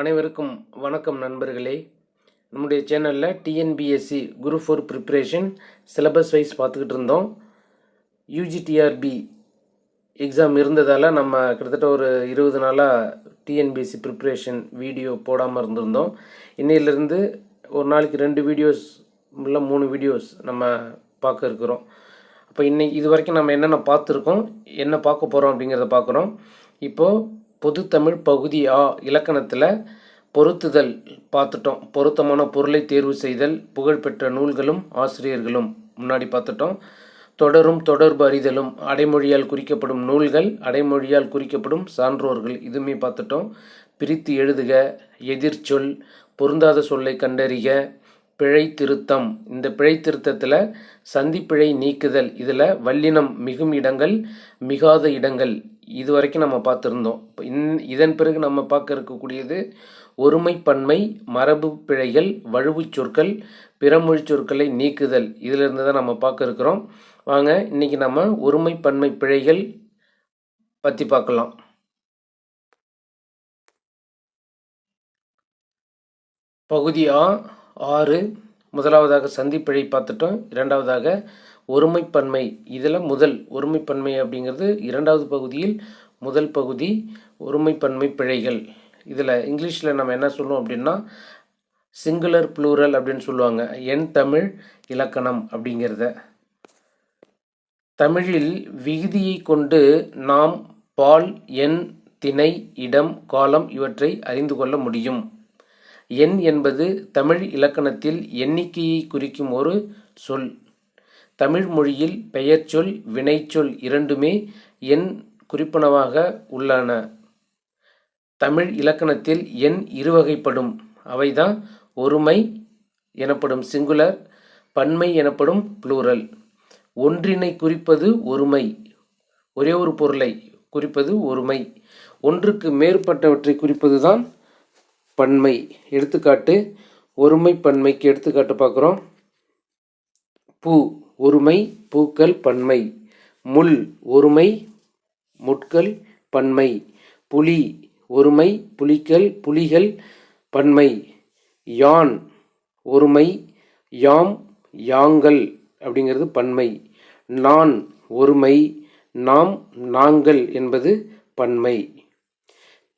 அனைவருக்கும் வணக்கம் நண்பர்களே. நம்முடைய சேனலில் TNPSC group four preparation syllabus wise பார்த்துக்கிட்டு இருந்தோம். யூஜிடிஆர்பி எக்ஸாம் இருந்ததால் நம்ம கிட்டத்தட்ட ஒரு இருபது நாளாக டிஎன்பிஎஸ்சி ப்ரிப்ரேஷன் வீடியோ போடாமல் இருந்திருந்தோம். இன்னையிலேருந்து ஒரு நாளைக்கு ரெண்டு வீடியோஸ் இல்லை மூணு வீடியோஸ் நம்ம பார்க்க இருக்கிறோம். அப்போ இன்னைக்கு இது வரைக்கும் நம்ம என்னென்ன பார்த்துருக்கோம் என்ன பார்க்க போகிறோம் அப்படிங்கிறத பார்க்குறோம். இப்போது பொதுத்தமிழ் பகுதி ஆ இலக்கணத்தில் பொருத்துதல் பார்த்துட்டோம். பொருத்தமான பொருளை தேர்வு செய்தல் புகழ்பெற்ற நூல்களும் ஆசிரியர்களும் முன்னாடி பார்த்துட்டோம். தொடரும் தொடர்பு அறிதலும் அடைமொழியால் குறிக்கப்படும் நூல்கள் அடைமொழியால் குறிக்கப்படும் சான்றோர்கள் இதுவுமே பார்த்துட்டோம். பிரித்து எழுதுக எதிர்ச்சொல் பொருந்தாத சொல்லை கண்டறிக பிழை திருத்தம் இந்த பிழை திருத்தத்தில் சந்திப்பிழை நீக்குதல். இதில் வல்லினம் மிகும் இடங்கள் மிகாத இடங்கள். இது வரைக்கும் நம்ம பார்த்துருந்தோம். இப்போ இன் இதன் பிறகு நம்ம பார்க்க இருக்கக்கூடியது ஒருமைப்பன்மை மரபு பிழைகள் வழுவுச் சொற்கள் பிறமொழி சொற்களை நீக்குதல். இதிலிருந்து தான் நம்ம பார்க்க இருக்கிறோம். வாங்க இன்னைக்கு நம்ம ஒருமைப்பன்மை பிழைகள் பற்றி பார்க்கலாம். பகுதி ஆ ஆறு முதலாவதாக சந்திப்பிழை பார்த்துட்டோம். இரண்டாவதாக ஒருமைப்பன்மை. இதில் முதல் ஒருமைப்பன்மை அப்படிங்கிறது இரண்டாவது பகுதியில் முதல் பகுதி ஒருமைப்பன்மை பிழைகள். இதில் இங்கிலீஷில் நம்ம என்ன சொல்லுவோம் அப்படின்னா சிங்குலர் ப்ளூரல் அப்படின்னு சொல்லுவாங்க. என் தமிழ் இலக்கணம் அப்படிங்கிறத. தமிழில் விகுதியை கொண்டு நாம் பால் எண் திணை இடம் காலம் இவற்றை அறிந்து கொள்ள முடியும். எண் என்பது தமிழ் இலக்கணத்தில் எண்ணிக்கையை குறிக்கும் ஒரு சொல். தமிழ் மொழியில் பெயர்ச்சொல் வினைச்சொல் இரண்டுமே எண் குறிப்பனவாக உள்ளன. தமிழ் இலக்கணத்தில் எண் இருவகைப்படும். அவைதான் ஒருமை எனப்படும் சிங்குலர் பன்மை எனப்படும் ப்ளூரல். ஒன்றினை குறிப்பது ஒருமை ஒரே ஒரு பொருளை குறிப்பது ஒருமை. ஒன்றுக்கு மேற்பட்டவற்றை குறிப்பது தான் பன்மை. எடுத்துக்காட்டு ஒருமை பன்மைக்கு எடுத்துக்காட்டு பார்க்குறோம். பூ ஒருமை பூக்கள் பன்மை. முள் ஒருமை முட்கள் பன்மை. புலி ஒருமை புலிகள் புலிகள் பன்மை. யான் ஒருமை யாம் யாங்கள் அப்படிங்கிறது பன்மை. நான் ஒருமை நாம் நாங்கள் என்பது பன்மை.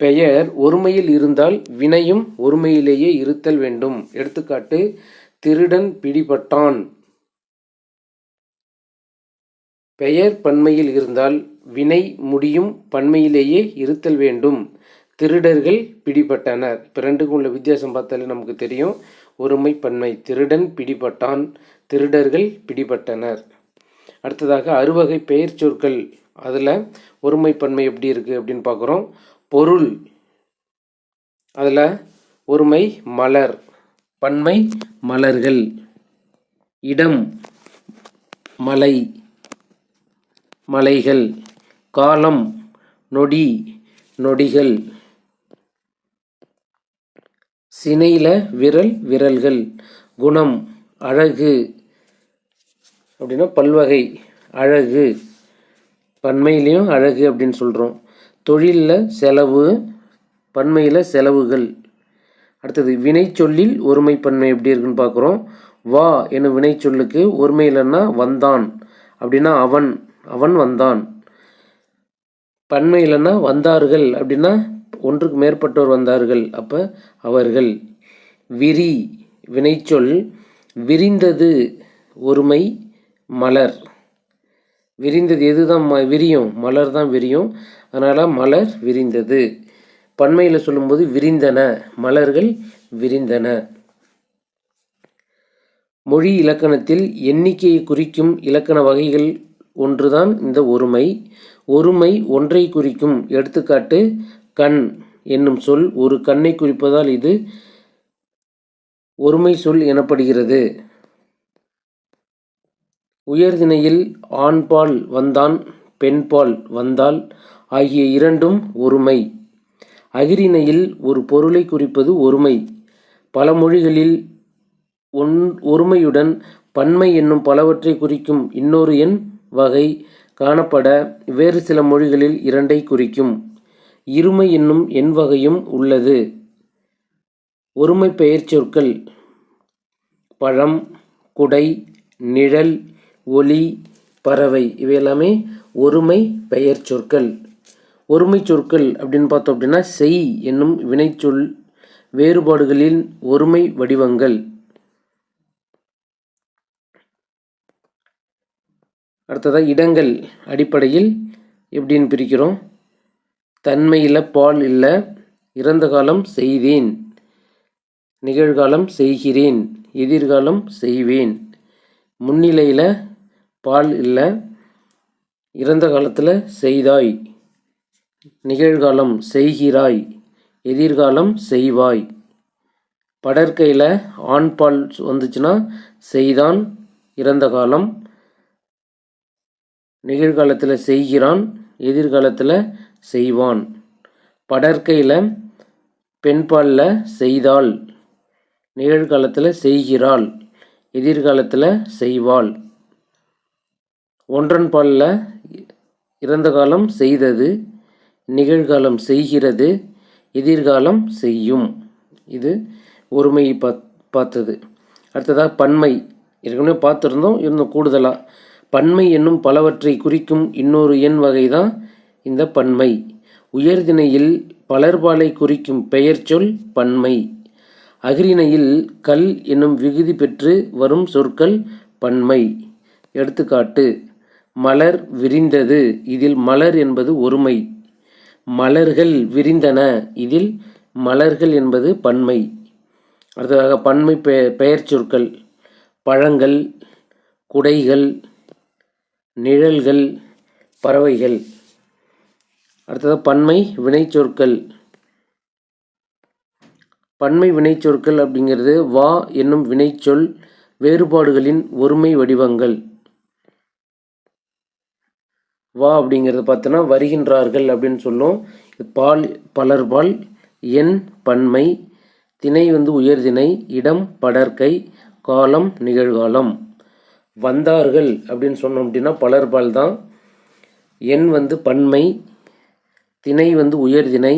பெயர் ஒருமையில் இருந்தால் வினையும் ஒருமையிலேயே இருத்தல் வேண்டும். எடுத்துக்காட்டு திருடன் பிடிபட்டான். பெயர் பன்மையில் இருந்தால் வினை முடியும் பன்மையிலேயே இருத்தல் வேண்டும். திருடர்கள் பிடிபட்டனர். இப்போ ரெண்டுக்கும் உள்ள வித்தியாசம் பார்த்தாலே நமக்கு தெரியும். ஒருமை பன்மை. திருடன் பிடிபட்டான். திருடர்கள் பிடிபட்டனர். அடுத்ததாக அறுவகை பெயர் சொற்கள் அதில் ஒருமை பன்மை எப்படி இருக்குது அப்படின்னு பார்க்குறோம். பொருள். அதில் ஒருமை மலர் பன்மை மலர்கள். இடம் மலை மலைகள். காலம் நொடி நொடிகள். சினையில் விரல் விரல்கள். குணம் அழகு. அப்படின்னா பல்வகை அழகு. பன்மையிலையும் அழகு அப்படின்னு சொல்கிறோம் தொழிலில் செலவு பன்மையில் செலவுகள். அடுத்தது வினைச்சொல்லில் ஒருமை பன்மை எப்படி இருக்குன்னு பார்க்குறோம் வா என்னும் வினைச்சொல்லுக்கு ஒருமையிலன்னா வந்தான். அப்படின்னா அவன் அவன் வந்தான். பன்மையிலன்னா வந்தார்கள். அப்படின்னா ஒன்றுக்கு மேற்பட்டோர் வந்தார்கள். அப்போ அவர்கள். விரி வினைச்சொல் விரிந்தது ஒருமை மலர். விரிந்தது எதுதான் ம விரியும்? மலர் தான் விரியும். அதனால் மலர் விரிந்தது. பன்மையில் சொல்லும்போது விரிந்தன மலர்கள் விரிந்தன. மொழி இலக்கணத்தில் எண்ணிக்கையை குறிக்கும் இலக்கண வகைகள் ஒன்றுதான் இந்த ஒருமை. ஒருமை ஒன்றை குறிக்கும். எடுத்துக்காட்டு கண் என்னும் சொல் ஒரு கண்ணை குறிப்பதால் இது ஒருமை சொல் எனப்படுகிறது. உயர்திணையில் ஆண்பால் வந்தான். பெண்பால் வந்தால் ஆகிய இரண்டும் ஒருமை. அகிரிணையில் ஒரு பொருளை குறிப்பது ஒருமை. பல மொழிகளில் ஒன் ஒருமையுடன் பன்மை என்னும் பலவற்றை குறிக்கும் இன்னொரு எண் வகை காணப்பட வேறு சில மொழிகளில் இரண்டை குறிக்கும். இருமை என்னும் எண் வகையும் உள்ளது. ஒருமை பெயர் சொற்கள் பழம் குடை நிழல் ஒளி பறவை இவையெல்லாமே ஒருமை பெயர் சொற்கள். ஒருமை சொற்கள் அப்படின்னு பார்த்தோம் அப்படின்னா செய் என்னும் வினைச்சொல் வேறுபாடுகளின் ஒருமை வடிவங்கள். அடுத்ததாக இடங்கள் அடிப்படையில் எப்படின்னு பிரிக்கிறோம். தன்மையில் பால் இல்லை இறந்த காலம் செய்தேன் நிகழ்காலம் செய்கிறேன் எதிர்காலம் செய்வேன் முன்னிலையில் பால் இல்லை இறந்த காலத்தில் செய்தாய். நிகழ்காலம் செய்கிறாய். எதிர்காலம் செய்வாய். படற்கையில் ஆண் பால் வந்துச்சுன்னா செய்தான் இறந்த காலம். நிகழ்காலத்தில் செய்கிறான் எதிர்காலத்தில் செய்வான். படற்கையில் பெண்பாலில் செய்தாள். நிகழ்காலத்தில் செய்கிறாள் எதிர்காலத்தில் செய்வாள். ஒன்றன் பாலில் இறந்த காலம் செய்தது நிகழ்காலம் செய்கிறது எதிர்காலம் செய்யும். இது ஒருமையை பாத் பார்த்தது. அடுத்ததாக பன்மை. ஏற்கனவே பார்த்துருந்தோம் இன்னும் கூடுதலாக பன்மை என்னும் பலவற்றை குறிக்கும் இன்னொரு எண் வகை தான் இந்த பன்மை. உயர்திணையில் பலர்பாலை குறிக்கும் பெயர் சொல் பன்மை. அகிரிணையில் கல் என்னும் விகுதி பெற்று வரும் சொற்கள் பன்மை. எடுத்துக்காட்டு மலர் விரிந்தது. இதில் மலர் என்பது ஒருமை. மலர்கள் விரிந்தன. இதில் மலர்கள் என்பது பன்மை. அடுத்ததாக பன்மை பெ பெயர் சொற்கள். பழங்கள் குடைகள் நிழல்கள் பறவைகள். அடுத்ததாக பன்மை வினைச்சொற்கள் பன்மை வினைச்சொற்கள் அப்படிங்கிறது வா என்னும் வினைச்சொல் வேறுபாடுகளின் ஒருமை வடிவங்கள். வா அப்படிங்கிறது பார்த்தோன்னா வருகின்றார்கள் அப்படின்னு சொல்லும். பால் பலர்பால் எண் பன்மை திணை வந்து உயர்திணை இடம் படற்கை காலம் நிகழ்காலம். வந்தார்கள் அப்படின்னு சொன்னோம் அப்படின்னா பலர்பால் தான். எண் வந்து பன்மை திணை வந்து உயர்திணை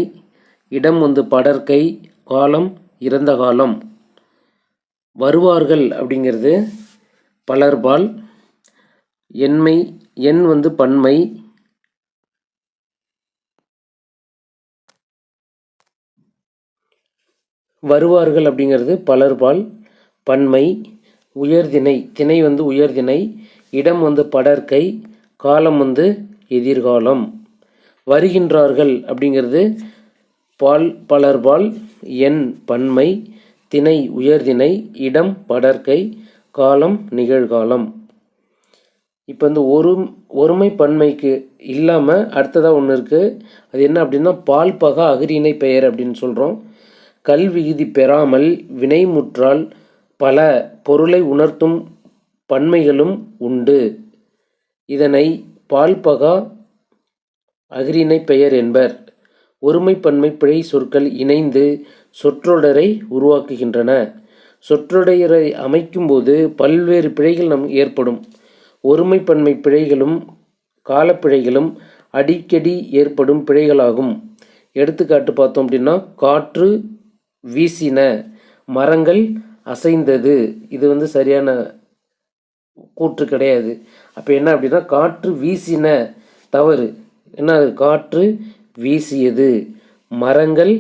இடம் வந்து படற்கை காலம் இறந்த காலம். வருவார்கள் அப்படிங்கிறது பலர்பால் எண்மை எண் வந்து பன்மை. வருவார்கள் அப்படிங்கிறது பலர்பால் பன்மை உயர்திணை திணை. வந்து உயர்திணை இடம் வந்து படற்கை. காலம் வந்து எதிர்காலம். வருகின்றார்கள் அப்படிங்கிறது பால் பலர்பால் எண் பன்மை திணை உயர்திணை இடம் படற்கை. காலம் நிகழ்காலம். இப்போ இந்த ஒரு ஒருமை பன்மைக்கு இல்லாமல் அடுத்ததாக ஒன்று இருக்குது அது என்ன அப்படின்னா பால் பகா அகிரிணை பெயர் அப்படின்னு சொல்கிறோம் கல்விகுதி பெறாமல் வினைமுற்றால் பல பொருளை உணர்த்தும் பன்மைகளும் உண்டு. இதனை பால்பகா அகிரிணை பெயர் என்பர். ஒருமைப்பன்மை பிழை சொற்கள் இணைந்து சொற்றொடரை உருவாக்குகின்றன. சொற்றொடரை அமைக்கும்போது பல்வேறு பிழைகள் நம் ஏற்படும். ஒருமைப்பன்மை பிழைகளும் காலப்பிழைகளும் அடிக்கடி ஏற்படும் பிழைகளாகும். எடுத்துக்காட்டு பார்த்தோம் அப்படின்னா காற்று வீசின மரங்கள் அசைந்தது. இது வந்து சரியான கூற்று கிடையாது. அப்போ என்ன அப்படின்னா காற்று வீசின தவறு. என்ன காற்று வீசியது. மரங்கள்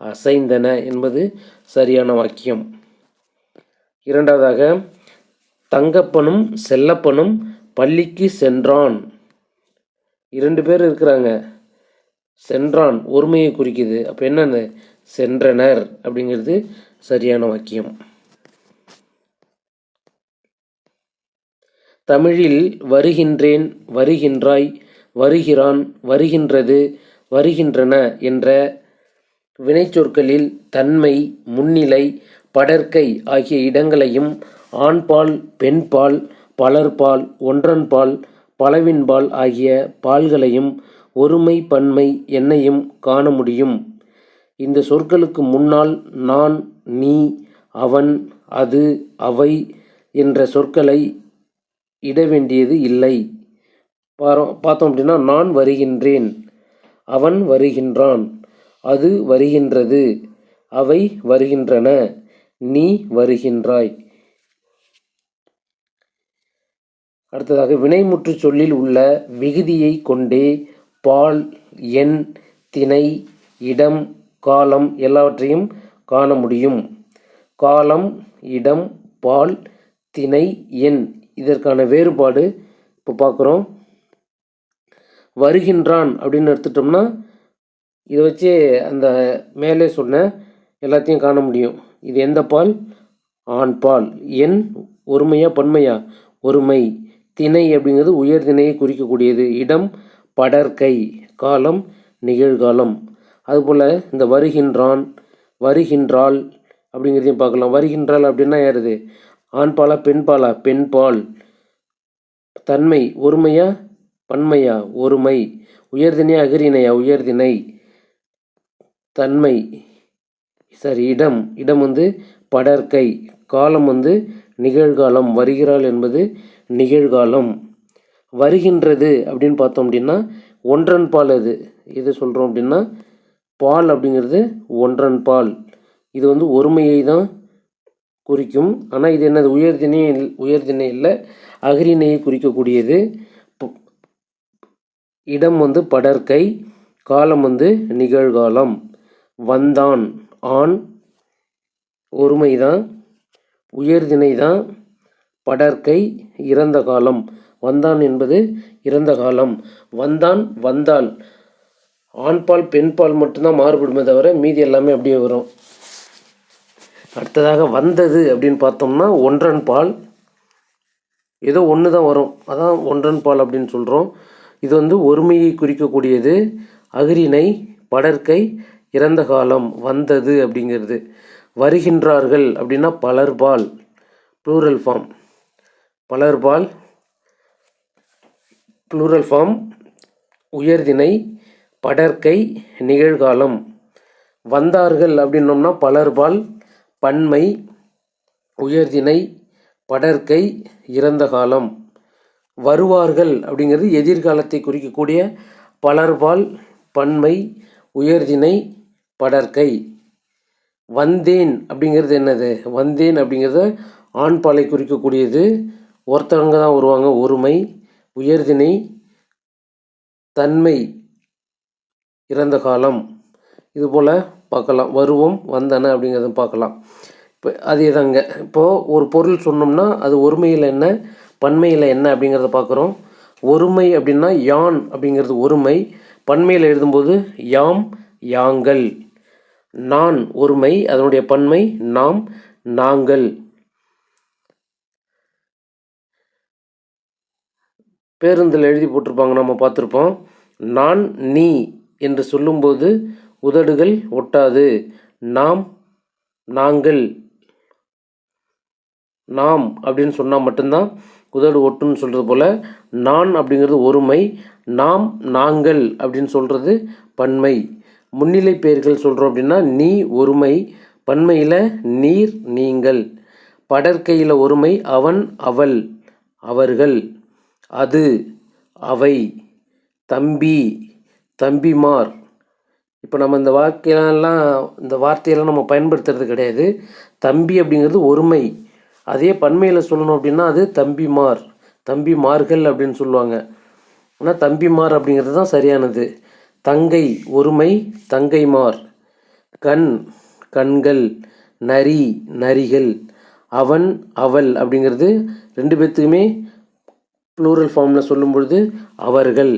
அசைந்தன என்பது சரியான வாக்கியம். இரண்டாவதாக தங்கப்பனும் செல்லப்பனும் பள்ளிக்கு சென்றான். இரண்டு பேர் இருக்கிறாங்க. சென்றான். ஒருமையை குறிக்குது. அப்போ என்னென்ன சென்றனர் அப்படிங்கிறது சரியான வாக்கியம். தமிழில் வருகின்றேன் வருகின்றாய் வருகிறான் வருகின்றது வருகின்றன என்ற வினைச்சொற்களில் தன்மை முன்னிலை படற்கை ஆகிய இடங்களையும் ஆண்பால் பெண்பால் பலர்பால் ஒன்றன்பால் பலவின்பால் ஆகிய பால்களையும் ஒருமை பன்மை என்னையும் காண முடியும். இந்த சொற்களுக்கு முன்னால் நான் நீ அவன் அது அவை என்ற சொற்களை இட வேண்டியது இல்லை. பாரோ- பார்த்தோம் அப்படின்னா நான் வருகின்றேன் அவன் வருகின்றான் அது வருகின்றது அவை வருகின்றன நீ வருகின்றாய். அடுத்ததாக வினைமுற்று சொல்லில் உள்ள விகுதியை கொண்டே பால் எண் திணை இடம் காலம் எல்லாவற்றையும் காண முடியும். காலம் இடம் பால் திணை எண் இதற்கான வேறுபாடு இப்போ பார்க்குறோம். வருகின்றான் அப்படின்னு எடுத்துட்டோம்னா இதை வச்சு அந்த மேலே சொன்ன எல்லாத்தையும் காண முடியும். இது எந்த பால்? ஆண் பால். எண் ஒருமையா பன்மையா? ஒருமை. திணை அப்படிங்கிறது உயர் திணையை குறிக்கக்கூடியது. இடம் படற்கை காலம் நிகழ்காலம். அதுபோல் இந்த வருகின்றான் வருகின்றாள் அப்படிங்கிறதையும் பார்க்கலாம். வருகின்றாள் அப்படின்னா யாருது? ஆண்பாலா பெண்பாலா? பெண்பால். தன்மை ஒருமையா? பன்மையா? ஒருமை. உயர்திணையா அகிரிணையா உயர்திணை தன்மை சரி இடம். இடம் வந்து படற்கை. காலம் வந்து நிகழ்காலம் வருகிறாள் என்பது நிகழ்காலம். வருகின்றது அப்படின்னு பார்த்தோம் அப்படின்னா ஒன்றன் பால் அது. எது சொல்கிறோம் அப்படின்னா பால் அப்படிங்கிறது ஒன்றன் பால். இது வந்து ஒருமையை தான் குறிக்கும். ஆனால் இது என்னது? உயர்தினை உயர்தினை இல்லை அகரிணையை குறிக்கக்கூடியது. இடம் வந்து படற்கை காலம் வந்து நிகழ்காலம். வந்தான் ஆண் ஒருமை தான் உயர்திணை தான் படற்கை இறந்த காலம். வந்தான் என்பது இறந்த காலம். வந்தான் வந்தால். ஆண்பால் பெண்பால் மட்டும்தான் மாறுபடுமே தவிர மீதி எல்லாமே அப்படியே வரும். அடுத்ததாக வந்தது அப்படின்னு பார்த்தோம்னா ஒன்றன் பால். ஏதோ ஒன்று தான் வரும். அதான் ஒன்றன் பால் அப்படின்னு சொல்கிறோம் இது வந்து ஒருமையை குறிக்கக்கூடியது. அகிரிணை படற்கை இறந்த காலம் வந்தது அப்படிங்கிறது. வருகின்றார்கள் அப்படின்னா பலர்பால் ப்ளூரல் ஃபார்ம் பலர்பால் ப்ளூரல் ஃபார்ம் உயர்திணை படற்கை நிகழ்காலம். வந்தார்கள் அப்படின்னோம்னா பலர்பால் பன்மை உயர்திணை படற்கை இறந்த காலம். வருவார்கள் அப்படிங்கிறது எதிர்காலத்தை குறிக்கக்கூடிய பலர்பால் பன்மை உயர்திணை படற்கை. வந்தேன் அப்படிங்கிறது என்னது? வந்தேன் அப்படிங்கிறத ஆண் பாலை குறிக்கக்கூடியது. ஒருத்தவங்க தான் வருவாங்க. ஒருமை உயர்திணை தன்மை இறந்த காலம். இது போல் பார்க்கலாம். வருவோம் வந்தன அப்படிங்கிறத பார்க்கலாம். இப்போ அதே தாங்க. இப்போது ஒரு பொருள் சொன்னோம்னா அது ஒருமையில் என்ன பன்மையில் என்ன அப்படிங்கிறத பார்க்குறோம். ஒருமை அப்படின்னா யான் அப்படிங்கிறது ஒருமை. பன்மையில் எழுதும்போது யாம் யாங்கள். நான் ஒருமை அதனுடைய பன்மை நாம் நாங்கள். பேருந்தில் எழுதி போட்டிருப்பாங்க நம்ம பார்த்துருப்போம். நான் நீ என்று சொல்லும்போது உதடுகள் ஒட்டாது. நாம் நாங்கள். நாம் அப்படின்னு சொன்னால் மட்டும்தான் உதடு ஒட்டுன்னு சொல்கிறது போல் நான் அப்படிங்கிறது ஒருமை நாம் நாங்கள் அப்படின்னு சொல்கிறது பன்மை. முன்னிலை பெயர்கள் சொல்கிறோம் அப்படின்னா நீ ஒருமை பன்மையில் நீர் நீங்கள். படற்கையில் ஒருமை அவன் அவள் அவர்கள். அது அவை தம்பி தம்பிமார். இப்போ நம்ம இந்த வார்த்தையெல்லாம் இந்த வார்த்தையெல்லாம் நம்ம பயன்படுத்துறது கிடையாது. தம்பி அப்படிங்கிறது ஒருமை. அதே பன்மையில் சொல்லணும் அப்படின்னா அது தம்பிமார். தம்பிமார்கள் அப்படின்னு சொல்லுவாங்க. ஆனால் தம்பிமார் அப்படிங்கிறது தான் சரியானது. தங்கை ஒருமை தங்கைமார் கண் கண்கள் நரி நரிகள். அவன் அவள் அப்படிங்கிறது ரெண்டு பேர்த்துக்குமே ப்ளூரல் ஃபார்மில் சொல்லும் பொழுது அவர்கள்.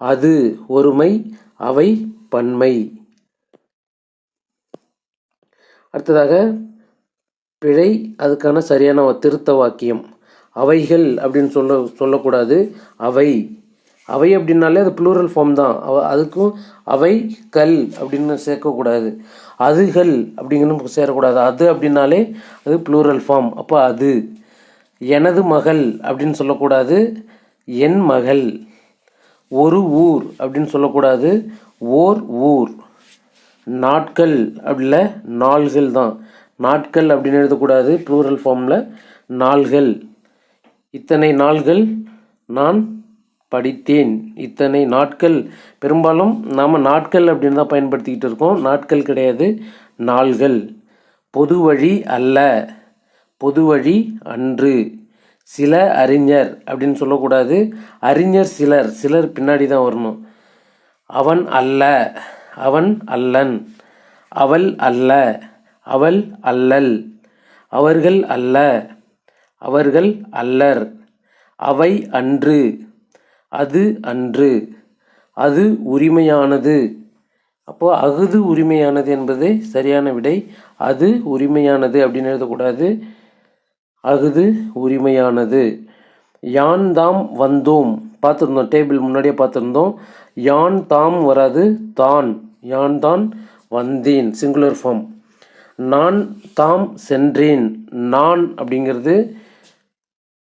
அது ஒருமை அவை பன்மை. அடுத்ததாக பிழை அதுக்கான சரியான திருத்த வாக்கியம். அவைகள் அப்படின்னு சொல்ல சொல்லக்கூடாது. அவை அவை அப்படின்னாலே அது ப்ளூரல் ஃபார்ம் தான். அவ அதுக்கும் அவை கல் அப்படின்னு சேர்க்கக்கூடாது. அதுகள் அப்படிங்கன்னு சேரக்கூடாது. அது அப்படின்னாலே அது ப்ளூரல் ஃபார்ம் அப்போ அது. எனது மகள் அப்படின்னு சொல்லக்கூடாது. என் மகள். ஒரு ஊர் அப்படின்னு சொல்லக்கூடாது. ஓர் ஊர். நாட்கள் அப்படில நாள்கள் தான். நாட்கள் அப்படின்னு எழுதக்கூடாது. ப்ளூரல் ஃபார்மில் நாள்கள். இத்தனை நாள்கள் நான் படித்தேன். இத்தனை நாட்கள் பெரும்பாலும் நாம் நாட்கள் அப்படின்னு தான் பயன்படுத்திக்கிட்டு இருக்கோம். நாட்கள் கிடையாது நாள்கள். பொது வழி அல்ல. பொது வழி அன்று. சில அறிஞர் அப்படின்னு சொல்லக்கூடாது. அறிஞர் சிலர். சிலர் பின்னாடி தான் வரணும். அவன் அல்ல. அவன் அல்லன். அவள் அல்ல. அவள் அல்லல். அவர்கள் அல்ல. அவர்கள் அல்லர். அவை அன்று. அது அன்று. அது உரிமையானது. அப்போ அகுது உரிமையானது என்பது சரியான விடை. அது உரிமையானது அப்படின்னு எழுதக்கூடாது. அகுது உரிமையானது. யான் தாம் வந்தோம். பார்த்துருந்தோம் டேபிள் முன்னாடியே பார்த்துருந்தோம். யான் தாம் வராது தான். யான் தான் வந்தேன் சிங்குலர் ஃபார்ம். நான் தாம் சென்றேன். நான் அப்படிங்கிறது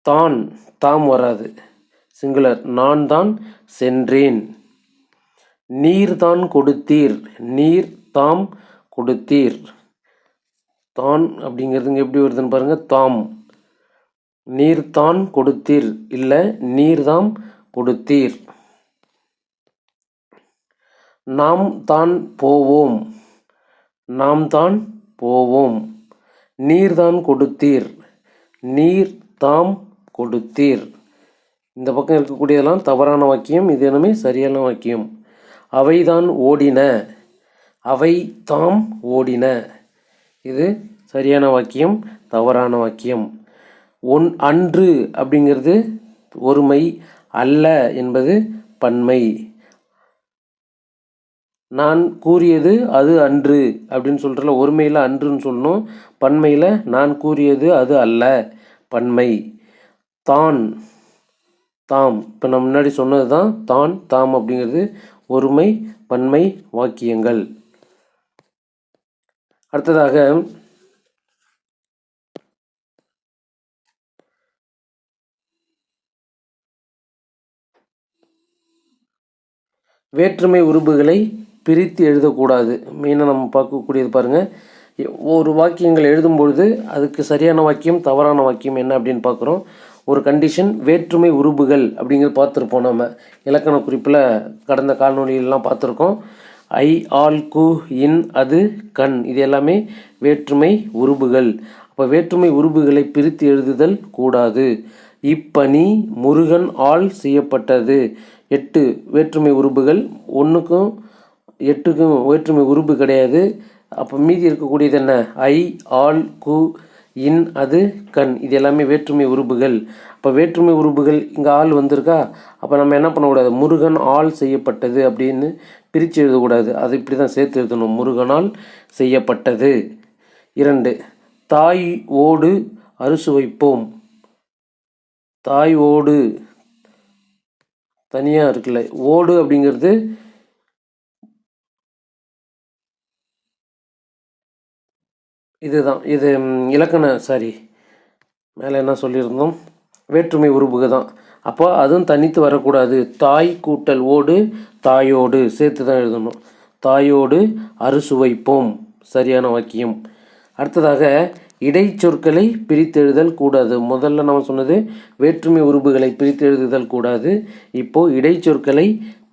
தான் தாம் வராது. சிங்குலர் நான் தான் சென்றேன். நீர் தான் கொடுத்தீர் நீர் தாம் கொடுத்தீர். தான் அப்படிங்கிறதுங்க எப்படி வருதுன்னு பாருங்கள் தாம். நீர் தான் கொடுத்தீர் இல்லை நீர்தாம் கொடுத்தீர். நாம் தான் போவோம் நாம் தான் போவோம். நீர்தான் கொடுத்தீர் நீர் தாம் கொடுத்தீர். இந்த பக்கம் இருக்கக்கூடியதெல்லாம் தவறான வாக்கியம் இது எல்லாமே சரியான வாக்கியம். அவைதான் ஓடின. அவை தாம் ஓடின. இது சரியான வாக்கியம் தவறான வாக்கியம். ஒன் அன்று அப்படிங்கிறது ஒருமை அல்ல என்பது பன்மை. நான் கூறியது அது அன்று அப்படின்னு சொல்கிறல ஒருமையில் அன்றுன்னு சொல்லணும். பன்மையில் நான் கூறியது அது அல்ல பன்மை. தான் தாம். இப்போ நம்ம முன்னாடி சொன்னது தான் தான் தாம் அப்படிங்கிறது ஒருமை பன்மை வாக்கியங்கள். அடுத்ததாக வேற்றுமை உறுப்புகளை பிரித்து எழுதக்கூடாது. மெயினாக நம்ம பார்க்கக்கூடியது பாருங்கள் ஒரு வாக்கியங்கள் எழுதும் பொழுது அதுக்கு சரியான வாக்கியம் தவறான வாக்கியம் என்ன அப்படின்னு பார்க்குறோம். ஒரு கண்டிஷன் வேற்றுமை உருபுகள் அப்படிங்கிறது பார்த்துருப்போம் நம்ம இலக்கண குறிப்பில் கடந்த காணொலியிலலாம் பார்த்துருக்கோம். ஐ ஆல் கு இன் அது கண். இது எல்லாமே வேற்றுமை உருபுகள் அப்போ வேற்றுமை உருபுகளை பிரித்து எழுதுதல் கூடாது. இப்பணி முருகன் ஆல் செய்யப்பட்டது. எட்டு வேற்றுமை உருபுகள் ஒன்றுக்கும் எட்டுக்கும் வேற்றுமை உருபு கிடையாது. அப்போ மீதி இருக்கக்கூடியது என்ன? ஐ ஆல் கு இன் அது கண். இது எல்லாமே வேற்றுமை உறுப்புகள். அப்போ வேற்றுமை உறுப்புகள் இங்கே ஆள் வந்திருக்கா? அப்போ நம்ம என்ன பண்ணக்கூடாது? முருகன் ஆள் செய்யப்பட்டது அப்படின்னு பிரித்து எழுதக்கூடாது. அது இப்படி தான் சேர்த்து எழுதணும். முருகனால் செய்யப்பட்டது. இரண்டு தாய் ஓடு அரிசு வைப்போம். தாய் ஓடு தனியாக இருக்குல்ல. ஓடு அப்படிங்கிறது இதுதான். இது இலக்கண சாரி. மேலே என்ன சொல்லியிருந்தோம்? வேற்றுமை உறுப்புக தான். அப்போ அதுவும் தனித்து வரக்கூடாது. தாய் கூட்டல் ஓடு தாயோடு சேர்த்து தான் எழுதணும். தாயோடு அறுசு வைப்போம் சரியான வாக்கியம். அடுத்ததாக இடைச்சொற்களை பிரித்தெழுதல் கூடாது. முதல்ல நம்ம சொன்னது வேற்றுமை உறுப்புகளை பிரித்தெழுதுதல் கூடாது. இப்போது இடைச்சொற்களை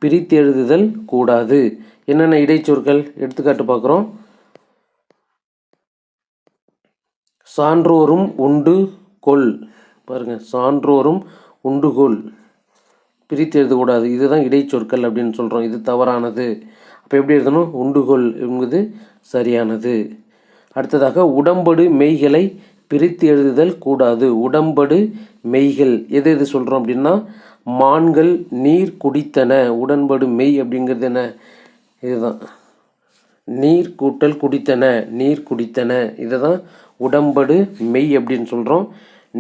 பிரித்தெழுதுதல் கூடாது. என்னென்ன இடைச்சொற்கள்? எடுத்துக்காட்டு பார்க்குறோம். சான்றோரும் உண்டு கொள். பாருங்கள் சான்றோரும் உண்டு கொள். பிரித்து எழுதக்கூடாது. இதுதான் இடைச்சொற்கள் அப்படின்னு சொல்கிறோம் இது தவறானது. அப்போ எப்படி எழுதணும்? உண்டுகோள் என்பது சரியானது. அடுத்ததாக உடம்படு மெய்களை பிரித்து எழுதுதல் கூடாது. உடம்படு மெய்கள். எது எது சொல்கிறோம் அப்படின்னா மான்கள் நீர் குடித்தன. உடன்படு மெய் அப்படிங்கிறது என்ன? இதுதான். நீர் கூட்டல் குடித்தன. நீர் குடித்தன. இதை தான் உடம்படு மெய் அப்படின்னு சொல்கிறோம்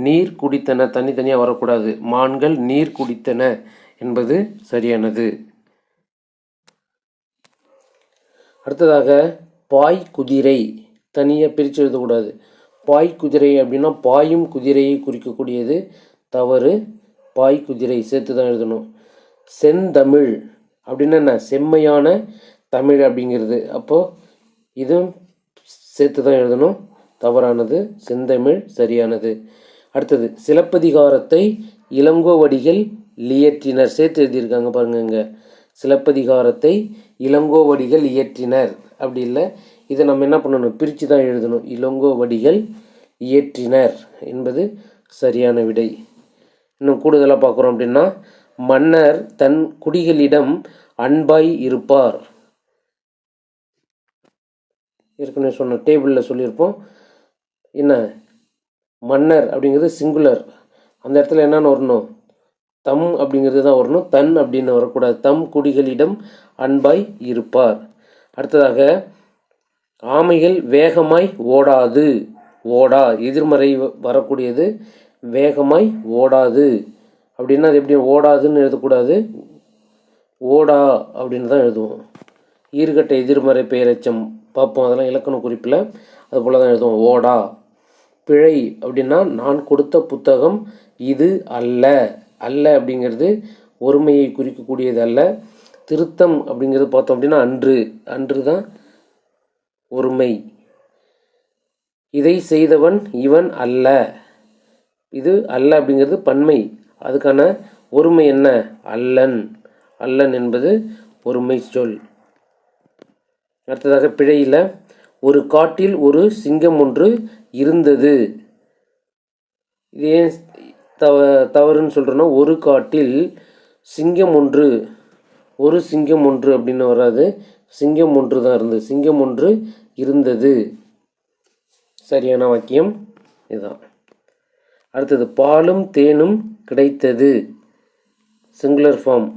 நீர் குடித்தன தனித்தனியாக வரக்கூடாது. மான்கள் நீர் குடித்தன என்பது சரியானது. அடுத்ததாக பாய் குதிரை. தனியாக பிரித்து எழுதக்கூடாது. பாய் குதிரை அப்படின்னா பாயும் குதிரையை குறிக்கக்கூடியது. தவறு பாய் குதிரை சேர்த்து தான் எழுதணும் செந்தமிழ் அப்படின்னா என்ன? செம்மையான தமிழ் அப்படிங்கிறது. அப்போது இதுவும் சேர்த்து தான் எழுதணும். தவறானது செந்தமிழ் சரியானது. அடுத்தது சிலப்பதிகாரத்தை இளங்கோவடிகள் இயற்றினர். சேர்த்து எழுதியிருக்காங்க பாருங்க இங்க. சிலப்பதிகாரத்தை இளங்கோவடிகள் இயற்றினர். அப்படி இல்லை. இதை நம்ம என்ன பண்ணணும்? பிரித்து தான் எழுதணும். இளங்கோவடிகள் இயற்றினர் என்பது சரியான விடை. இன்னும் கூடுதலாக பார்க்குறோம் அப்படின்னா மன்னர் தன் குடிகளிடம் அன்பாய் இருப்பார். ஏற்கனவே சொன்ன டேபிளில் சொல்லியிருப்போம். என்ன? மன்னர் அப்படிங்கிறது சிங்குலர் அந்த இடத்துல என்னென்னு வரணும்? தம் அப்படிங்கிறது தான் வரணும். தன் அப்படின்னு வரக்கூடாது. தம் குடிகளிடம் அன்பாய் இருப்பார். அடுத்ததாக ஆமைகள் வேகமாய் ஓடாது. ஓடா. எதிர்மறை வ- வரக்கூடியது வேகமாய் ஓடாது. அப்படின்னா அது எப்படி? ஓடாதுன்னு எழுதக்கூடாது. ஓடா அப்படின்னு தான் எழுதுவோம். ஈர்கட்ட எதிர்மறை பெயரச்சம் பார்ப்போம் அதெல்லாம் இலக்கண குறிப்பில். அது போல் தான் எழுதுவோம். ஓடா. பிழை அப்படின்னா நான் கொடுத்த புத்தகம் இது அல்ல. அல்ல அப்படிங்கிறது ஒருமையை குறிக்கக்கூடியது அல்ல. திருத்தம் அப்படிங்கிறது பார்த்தோம் அப்படின்னா அன்று. அன்று தான் ஒருமை. இதை செய்தவன் இவன் அல்ல. இது அல்ல அப்படிங்கிறது பன்மை. அதுக்கான ஒருமை என்ன? அல்லன். அல்லன் என்பது ஒருமை சொல். அடுத்ததாக பிழையில் ஒரு காட்டில் ஒரு சிங்கம் ஒன்று இருந்தது. இது ஏன் தவ தவறுன்னு சொல்கிறோன்னா ஒரு காட்டில் சிங்கம் ஒன்று ஒரு சிங்கம் ஒன்று அப்படின்னு வராது. சிங்கம் ஒன்று தான் இருந்தது. சிங்கம் ஒன்று இருந்தது. சரியான வாக்கியம் இதுதான். அடுத்தது பாலும் தேனும் கிடைத்தது. சிங்குலர் ஃபார்ம்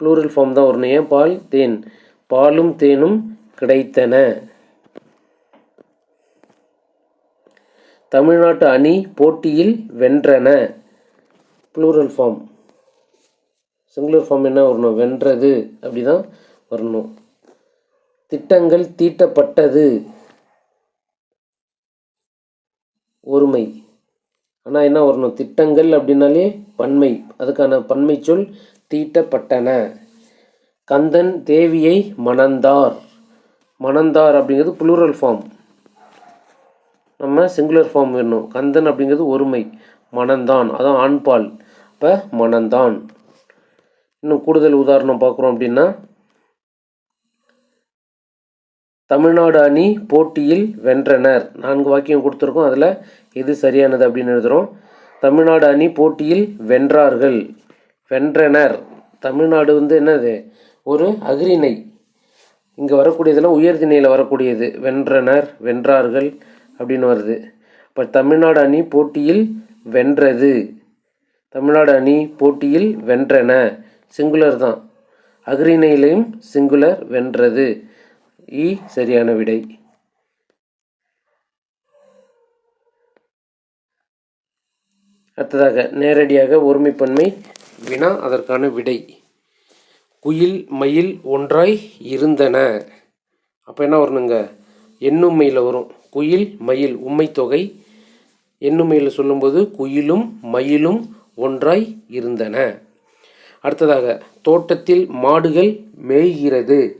ப்ளூரல் ஃபார்ம் தான் வரணும். ஏன்? பால் தேன். பாலும் தேனும் கிடைத்தன. தமிழ்நாட்டு அணி போட்டியில் வென்றன. ப்ளூரல் ஃபார்ம் சிங்குலர் ஃபார்ம் என்ன வரணும்? வென்றது அப்படி தான் வரணும். திட்டங்கள் தீட்டப்பட்டது. ஒருமை. ஆனால் என்ன வரணும்? திட்டங்கள் அப்படின்னாலே பன்மை. அதுக்கான பன்மை சொல் தீட்டப்பட்டன. கந்தன் தேவியை மணந்தார். மணந்தார் அப்படிங்கிறது ப்ளூரல் ஃபார்ம் நம்ம சிங்குலர் ஃபார்ம் வேணும். கந்தன் அப்படிங்கிறது ஒருமை. மணந்தான் அதான் ஆண்பால். இப்போ மணந்தான் இன்னும் கூடுதல் உதாரணம் பார்க்குறோம் அப்படின்னா தமிழ்நாடு அணி போட்டியில் வென்றனர். நான்கு வாக்கியம் கொடுத்துருக்கோம். அதில் எது சரியானது அப்படின்னு எழுதுகிறோம் தமிழ்நாடு அணி போட்டியில் வென்றார்கள். வென்றனர். தமிழ்நாடு வந்து என்னது? ஒரு அகிரிணை இங்கே வரக்கூடியதெல்லாம் உயர்திணையில் வரக்கூடியது. வென்றனர் வென்றார்கள். அப்படின்னு வருது. இப்போ தமிழ்நாடு அணி போட்டியில் வென்றது. தமிழ்நாடு அணி போட்டியில் வென்றன. சிங்குலர் தான். அக்ரிணையிலையும் சிங்குலர் வென்றது. இ சரியான விடை. அடுத்ததாக நேரடியாக ஒருமைப்பன்மை வினா அதற்கான விடை. குயில் மயில் ஒன்றாய் இருந்தன. அப்போ என்ன வரணுங்க? எண்ணுமையில் வரும். குயில் மயில் உம்மை தொகை எண்ணுமையில் சொல்லும்போது குயிலும் மயிலும் ஒன்றாய் இருந்தன. அடுத்ததாக தோட்டத்தில் மாடுகள் மேய்கிறது.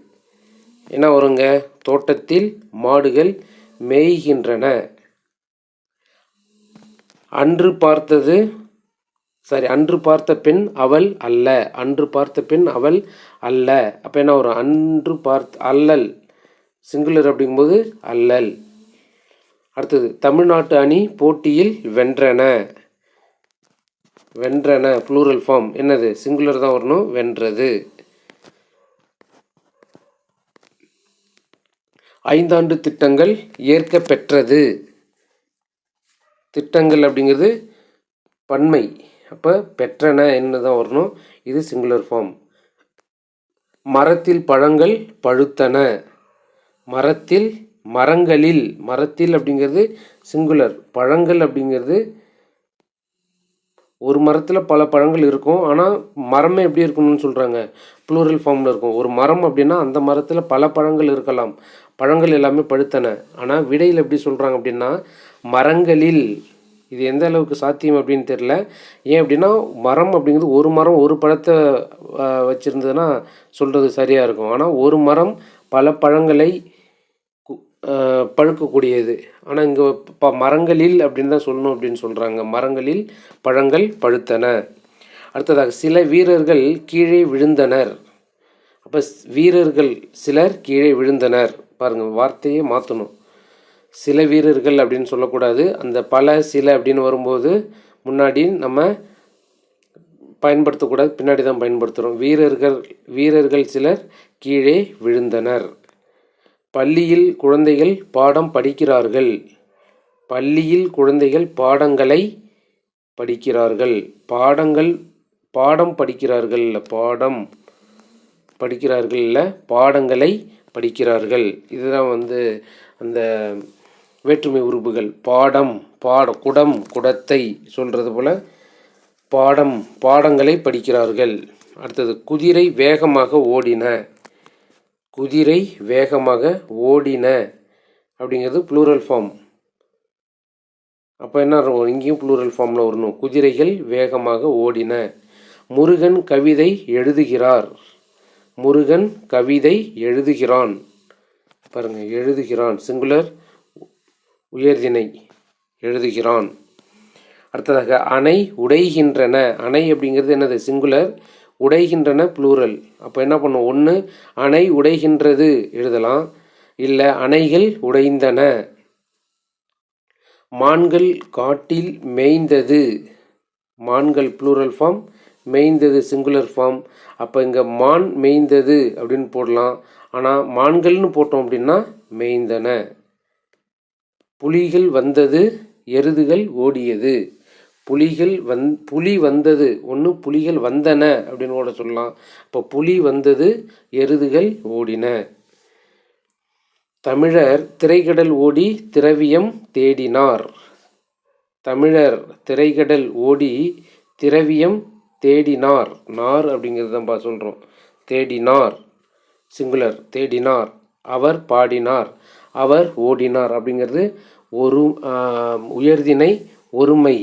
என்ன வருங்க? தோட்டத்தில் மாடுகள் மேய்கின்றன. அன்று பார்த்தது சரி அன்று பார்த்த பெண் அவள் அல்ல. அன்று பார்த்த பெண் அவள் அல்ல. அப்போ என்ன வரும்? அன்று பார்த்த அல்லல். சிங்குலர் அப்படிங்கும்போது அல்லல். அடுத்தது தமிழ்நாட்டு அணி போட்டியில் வென்றன. வென்றன ப்ளூரல் ஃபார்ம் என்னது? சிங்குலர் தான் வரணும் வென்றது. ஐந்தாண்டு திட்டங்கள் ஏற்க பெற்றது திட்டங்கள் அப்படிங்கிறது பன்மை. அப்போ பெற்றன என்ன தான் வரணும்? இது சிங்குலர் ஃபார்ம் மரத்தில் பழங்கள் பழுத்தன. மரத்தில் மரங்களில் மரத்தில் அப்படிங்கிறது சிங்குலர் பழங்கள் அப்படிங்கிறது ஒரு மரத்தில் பல பழங்கள் இருக்கும். ஆனால் மரமே எப்படி இருக்கணும்னு சொல்கிறாங்க ப்ளூரல் ஃபார்மில் இருக்கும். ஒரு மரம் அப்படின்னா அந்த மரத்தில் பல பழங்கள் இருக்கலாம். பழங்கள் எல்லாமே பழுத்தன. ஆனால் விடையில் எப்படி சொல்கிறாங்க அப்படின்னா மரங்களில். இது எந்த அளவுக்கு சாத்தியம் அப்படின்னு தெரில ஏன் அப்படின்னா மரம் அப்படிங்கிறது ஒரு மரம் ஒரு பழத்தை வச்சுருந்ததுன்னா சொல்கிறது சரியாக இருக்கும். ஆனால் ஒரு மரம் பல பழங்களை பழுக்கக்கூடியது. ஆனால் இங்கே ப மரங்களில் அப்படின்னு தான் சொல்லணும் அப்படின்னு சொல்கிறாங்க மரங்களில் பழங்கள் பழுத்தன. அடுத்ததாக சில வீரர்கள் கீழே விழுந்தனர். அப்போ வீரர்கள் சிலர் கீழே விழுந்தனர். பாருங்கள் வார்த்தையே மாற்றணும் சில வீரர்கள் அப்படின்னு சொல்லக்கூடாது. அந்த பல சில அப்படின்னு வரும்போது முன்னாடி நம்ம பயன்படுத்தக்கூடாது. பின்னாடி தான் பயன்படுத்துகிறோம் வீரர்கள் வீரர்கள் சிலர் கீழே விழுந்தனர். பள்ளியில் குழந்தைகள் பாடம் படிக்கிறார்கள். பள்ளியில் குழந்தைகள் பாடங்களை படிக்கிறார்கள். பாடங்கள் பாடம் படிக்கிறார்கள் பாடம் படிக்கிறார்கள் இல்லை பாடங்களை படிக்கிறார்கள். இதுதான் வந்து அந்த வேற்றுமை உறுப்புகள். பாடம் பாட குடம் குடத்தை சொல்கிறது போல் பாடம் பாடங்களை படிக்கிறார்கள். அடுத்தது குதிரை வேகமாக ஓடின. குதிரை வேகமாக ஓடின அப்படிங்கிறது ப்ளூரல் ஃபார்ம் அப்போ என்ன வரும் இங்கேயும் ப்ளூரல் ஃபார்மில் வரணும். குதிரைகள் வேகமாக ஓடின. முருகன் கவிதை எழுதுகிறார். முருகன் கவிதை எழுதுகிறான். பாருங்கள் எழுதுகிறான். சிங்குலர் உயர்தினை எழுதுகிறான். அடுத்ததாக அணை உடைகின்றன. அணை அப்படிங்கிறது என்னது? சிங்குலர் உடைகின்றன ப்ளூரல் அப்போ என்ன பண்ணும்? ஒன்று அணை உடைகின்றது எழுதலாம். இல்லை அணைகள் உடைந்தன. மான்கள் காட்டில் மேய்ந்தது. மான்கள் ப்ளூரல் ஃபார்ம் மேய்ந்தது சிங்குலர் ஃபார்ம் அப்போ இங்கே மான் மேய்ந்தது அப்படின்னு போடலாம். ஆனால் மான்கள்னு போட்டோம் அப்படின்னா மேய்ந்தன. புலிகள் வந்தது எருதுகள் ஓடியது. புலிகள் வந் புலி வந்தது. ஒன்று புலிகள் வந்தன அப்படின்னு கூட சொல்லலாம். இப்போ புலி வந்தது எருதுகள் ஓடின. தமிழர் திரைக்கடல் ஓடி திரவியம் தேடினார். தமிழர் திரைக்கடல் ஓடி திரவியம் தேடினார். நார் அப்படிங்கிறது தான்ப்பா சொல்கிறோம் தேடினார். சிங்குலர் தேடினார். அவர் பாடினார். அவர் ஓடினார் அப்படிங்கிறது ஒரு உயர்தினை ஒருமை.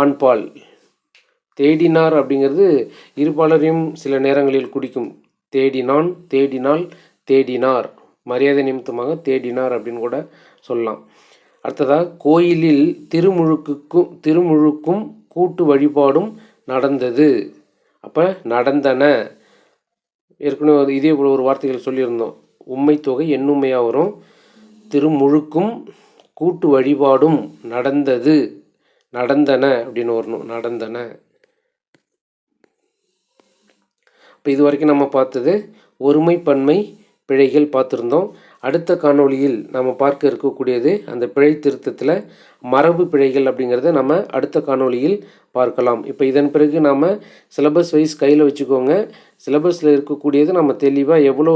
ஆண்பால் தேடினார் அப்படிங்கிறது இருபாலரையும் சில நேரங்களில் குடிக்கும். தேடினான் தேடினால் தேடினார். மரியாதை நிமித்தமாக தேடினார் அப்படின்னு கூட சொல்லலாம். அடுத்ததாக கோயிலில் திருமுழுக்குக்கும் திருமுழுக்கும் கூட்டு வழிபாடும் நடந்தது. அப்போ நடந்தன. ஏற்கனவே இதே போல் ஒரு வார்த்தைகள் சொல்லியிருந்தோம். உண்மை தொகை எண்ணுமையாக வரும். திருமுழுக்கும் கூட்டு வழிபாடும் நடந்தது. நடந்தன அப்படின்னு வரணும் நடந்தன. இப்போ இது வரைக்கும் நம்ம பார்த்தது ஒருமைப்பன்மை பிழைகள் பார்த்துருந்தோம். அடுத்த காணொளியில் நம்ம பார்க்க இருக்கக்கூடியது அந்த பிழை திருத்தத்தில் மரபு பிழைகள் அப்படிங்கிறத நம்ம அடுத்த காணொளியில் பார்க்கலாம். இப்போ இதன் பிறகு நாம் சிலபஸ் வைஸ் கையில் வச்சுக்கோங்க. சிலபஸில் இருக்கக்கூடியது நம்ம தெளிவாக எவ்வளோ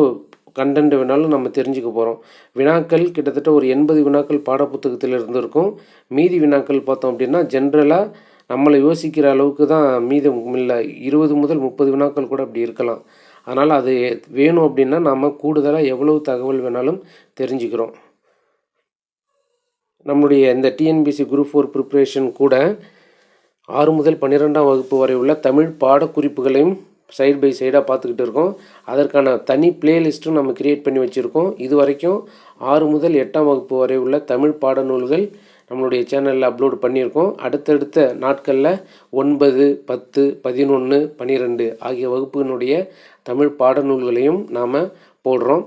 கண்டென்ட் வேணாலும் நம்ம தெரிஞ்சுக்க போகிறோம் வினாக்கள் கிட்டத்தட்ட ஒரு எண்பது வினாக்கள் பாடப்புத்தகத்தில் இருந்திருக்கும். மீதி வினாக்கள் பார்த்தோம் அப்படின்னா ஜென்ரலாக நம்மளை யோசிக்கிற அளவுக்கு தான் மீதம் இல்லை இருபது முதல் முப்பது வினாக்கள் கூட அப்படி இருக்கலாம். அதனால் அது வேணும் அப்படின்னா நம்ம கூடுதலாக எவ்வளவு தகவல் வேணாலும் தெரிஞ்சுக்கிறோம். நம்முடைய இந்த டிஎன்பிசி குரூப் ஃபோர் ப்ரிப்ரேஷன் கூட ஆறு முதல் பன்னிரெண்டாம் வகுப்பு வரை உள்ள தமிழ் பாடக்குறிப்புகளையும் சைடு பை சைடாக பார்த்துக்கிட்டு இருக்கோம். அதற்கான தனி பிளேலிஸ்ட்டும் நம்ம கிரியேட் பண்ணி வச்சுருக்கோம். இது வரைக்கும் ஆறு முதல் எட்டாம் வகுப்பு வரை உள்ள தமிழ் பாடநூல்கள் நம்மளுடைய சேனலில் அப்லோட் பண்ணியிருக்கோம். அடுத்தடுத்த நாட்களில் ஒன்பது பத்து பதினொன்று பன்னிரெண்டு ஆகிய வகுப்பினுடைய தமிழ் பாடநூல்களையும் நாம் போடுறோம்.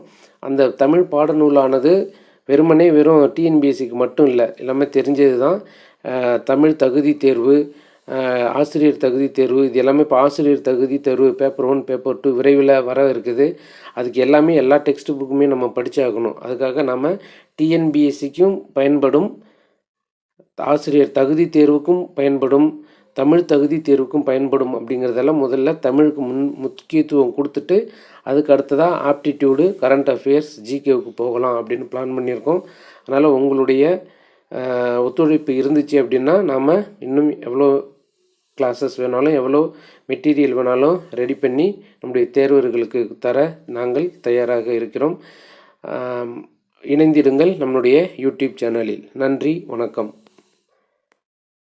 அந்த தமிழ் பாடநூலானது வெறுமனே வெறும் டிஎன்பிஎஸ்சிக்கு மட்டும் இல்லை எல்லாமே தெரிஞ்சது தான் தமிழ் தகுதி தேர்வு ஆசிரியர் தகுதி தேர்வு இது எல்லாமே இப்போ ஆசிரியர் தகுதி தேர்வு பேப்பர் ஒன் பேப்பர் டூ விரைவில் வர இருக்குது அதுக்கு எல்லாமே எல்லா டெக்ஸ்ட் புக்குமே நம்ம படித்தாகணும் அதுக்காக நம்ம டிஎன்பிஎஸ்சிக்கும் பயன்படும் ஆசிரியர் தகுதி தேர்வுக்கும் பயன்படும் தமிழ் தகுதி தேர்வுக்கும் பயன்படும் அப்படிங்கிறதெல்லாம் முதல்ல தமிழுக்கு முன் முக்கியத்துவம் கொடுத்துட்டு அதுக்கு அடுத்ததாக ஆப்டிடியூடு கரண்ட் அஃபேர்ஸ் ஜிகேவுக்கு போகலாம் அப்படின்னு பிளான் பண்ணியிருக்கோம். அதனால் உங்களுடைய ஒத்துழைப்பு இருந்துச்சு அப்படின்னா நாம் இன்னும் எவ்வளோ கிளாஸஸ் வேணாலும் எவ்வளோ மெட்டீரியல் வேணாலும் ரெடி பண்ணி நம்முடைய தேர்வர்களுக்கு தர நாங்கள் தயாராக இருக்கிறோம். இணைந்திடுங்கள் நம்முடைய யூடியூப் சேனலில் நன்றி வணக்கம்.